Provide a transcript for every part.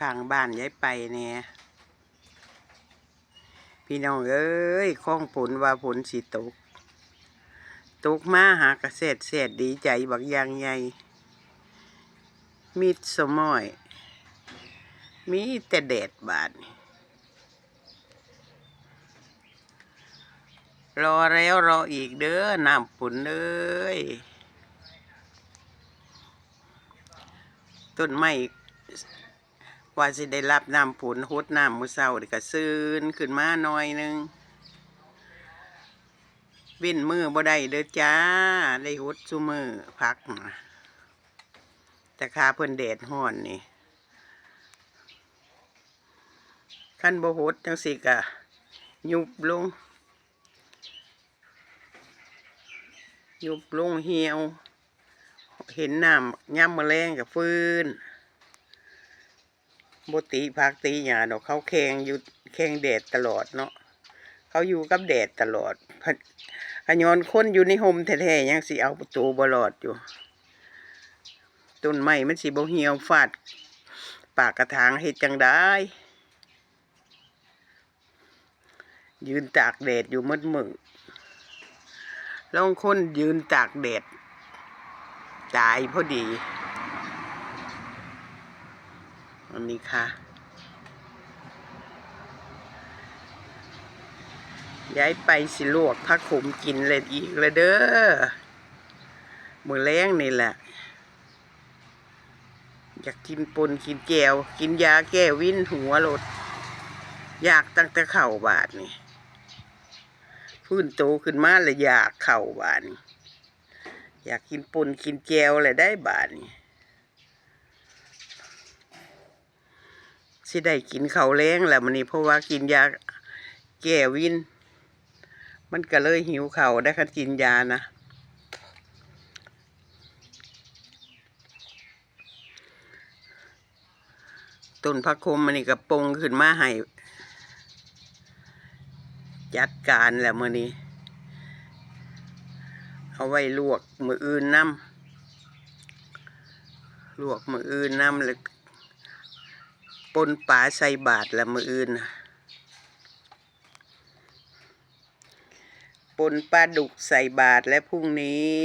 ข้างบ้านย้ายไปเนี่ยพี่น้องเอ้ยข้องผลว่าผลสิตก ตกมาหากระเสดเสดดีใจบักยางใหญ่มิดสมอย มีแต่แดดบาดรอแล้วรออีกเด้อน้ำปุ่นเอ้ยต้นไม้ ว่าสิได้รับน้ำผุนหดน้ำมือเศร้าเด็กก็ซื้นขึ้นมาหน่อยหนึงเว้นมือบ่ได้เด้อจ้า ได้หดซุมือพักแต่คาเพิ่นแดดห้อนนี่ขั้นบ่หดจังสิกะยุบลง ยุบลงเหี่ยว เห็นน้ำย่ำมาแรงกับฟืน บติพักตีหยาดอกเขาแข่งอยู่แข่งแดดตลอดเนาะเขาอยู่กับแดดตลอดพะขยอนคนอยู่ในห่มแท้ๆยังสิเอาประตูบลอดอยู่ต้นไม้มันสิบ่เหี่ยวฟาด ปากกระถางเฮ็ดจังได้ยืนตากแดดอยู่มืดมือลองคนยืนตากแดดตายพอดี อันนี้ค่ะย้ายไปสิลวกพักขมกินเลยอีกเลยเด้อมือแรงนี่แหละ อยากกินปนกินแก้ว กินยาแก้วิ่นหัวรถอยากตั้งแต่เข่าบาทนี่พื้นโตขึ้นมาเลยอยากเข่าบาทนี่อยากกินปนกินแจวอะไรได้บาทนี่ สิได้กินข้าวแรงแหละมันนี่เพราะว่ากินยาแก้วิน มันก็เลยหิวเข่าได้คันกินยานะต้นพักคมมันนี่กระปงขึ้นมาให้จัดการแหละมือนี้ เอาไว้ลวกมืออื่นน้ำลวกมืออื่นน้ำแล้ว ปนปลาใส่บาทละมืออื่นปนปลาดุกใส่บาทและพรุ่งนี้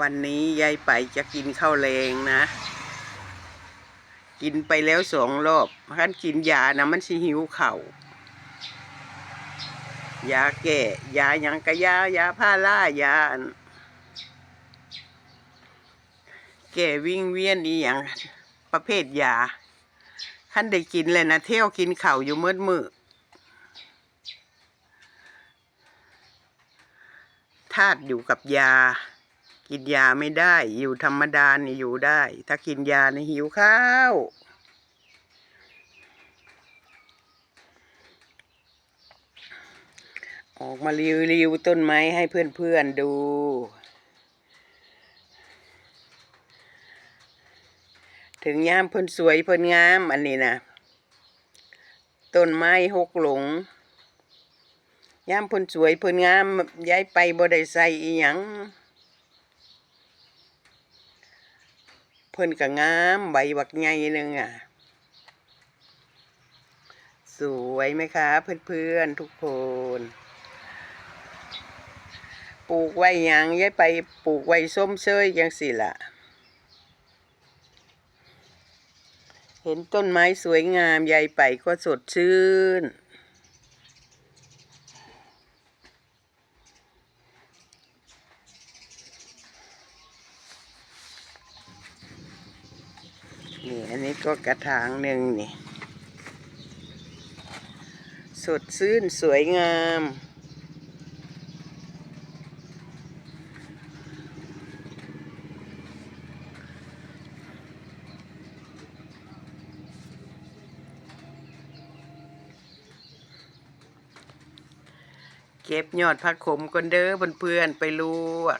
วันนี้ยายไปจะกินข้าวแรงนะ กินไปแล้วสองรอบขั้นกินยานะมันสิหิวเข่ายาแก้ยายังกะยายาผ้าล่ายาอัน แก้วิ่งเวียนอีหยังประเภทยาขั้นได้กินเลยนะเที่ยวกินเข่าอยู่มืดมือธาตุอยู่กับยา กินยาไม่ได้ อยู่ธรรมดานี่อยู่ได้ ถ้ากินยานี่หิวข้าวออกมารีวิวต้นไม้ให้เพื่อนๆดู ถึงยามเพิ่นสวยเพิ่นงาม อันนี้นะต้นไม้หกหลงยามเพิ่นสวยเพิ่นงามย้ายไปบ่ได้ใส่อีหยังเพิ่นก็งามใบบักใหญ่หนึงอะ สวยไหมคะเพื่อนๆทุกคนปลูกไว้หยังย้ายไปปลูกไว้ส้มเชยยังสิล่ะ เห็นต้นไม้สวยงามยายไปก็สดชื่น นี่อันนี้ก็กระถางหนึ่งนี่ สดชื่นสวยงาม เก็บยอดผักขมก่อนเด้อเพื่อนๆไปลวก